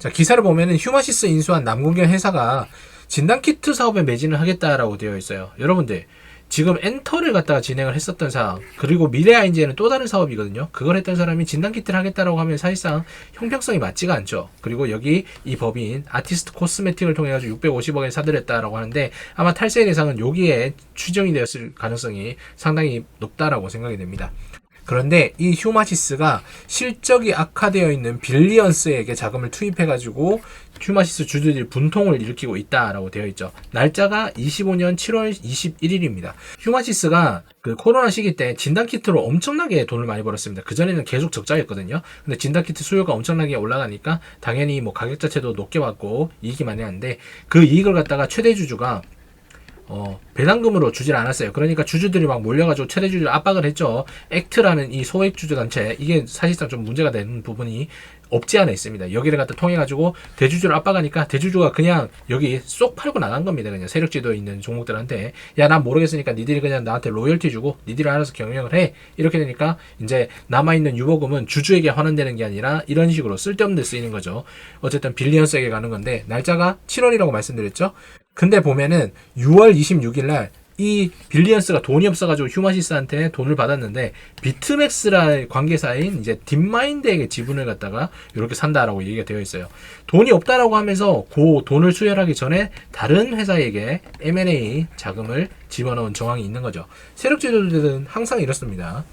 자, 기사를 보면은 휴마시스 인수한 남궁경 회사가 진단키트 사업에 매진을 하겠다라고 되어 있어요. 여러분들, 지금 엔터를 갖다가 진행을 했었던 사람, 그리고 미래아인제는 또 다른 사업이거든요. 그걸 했던 사람이 진단키트를 하겠다라고 하면 사실상 형평성이 맞지가 않죠. 그리고 여기 이 법인 아티스트 코스메틱을 통해 가지고 650억에 사들였다라고 하는데 아마 탈세 대상은 여기에 추정이 되었을 가능성이 상당히 높다라고 생각이 됩니다. 그런데 이 휴마시스가 실적이 악화되어 있는 빌리언스에게 자금을 투입해가지고 휴마시스 주주들이 분통을 일으키고 있다라고 되어 있죠. 날짜가 25년 7월 21일입니다. 휴마시스가 그 코로나 시기 때 진단키트로 엄청나게 돈을 많이 벌었습니다. 그전에는 계속 적자였거든요. 근데 진단키트 수요가 엄청나게 올라가니까 당연히 뭐 가격 자체도 높게 받고 이익이 많이 하는데 그 이익을 갖다가 최대 주주가 어, 배당금으로 주질 않았어요. 그러니까 주주들이 막 몰려가지고 최대 주주를 압박을 했죠. 액트라는 이 소액 주주 단체 이게 사실상 좀 문제가 되는 부분이 없지 않아 있습니다. 여기를 갖다 통해 가지고 대주주를 압박하니까 대주주가 그냥 여기 쏙 팔고 나간 겁니다. 그냥 세력지도 있는 종목들한테 야 난 모르겠으니까 니들이 그냥 나한테 로열티 주고 니들이 알아서 경영을 해 이렇게 되니까 이제 남아 있는 유보금은 주주에게 환원되는 게 아니라 이런 식으로 쓸데없는 데 쓰이는 거죠. 어쨌든 빌리언스에게 가는 건데 날짜가 7월이라고 말씀드렸죠. 근데 보면은 6월 26일 날 이 빌리언스가 돈이 없어가지고 휴마시스한테 돈을 받았는데 비트맥스라 관계사인 이제 딥마인드에게 지분을 갖다가 이렇게 산다라고 얘기가 되어 있어요. 돈이 없다라고 하면서 그 돈을 수혈하기 전에 다른 회사에게 M&A 자금을 집어넣은 정황이 있는 거죠. 세력주들은 항상 이렇습니다.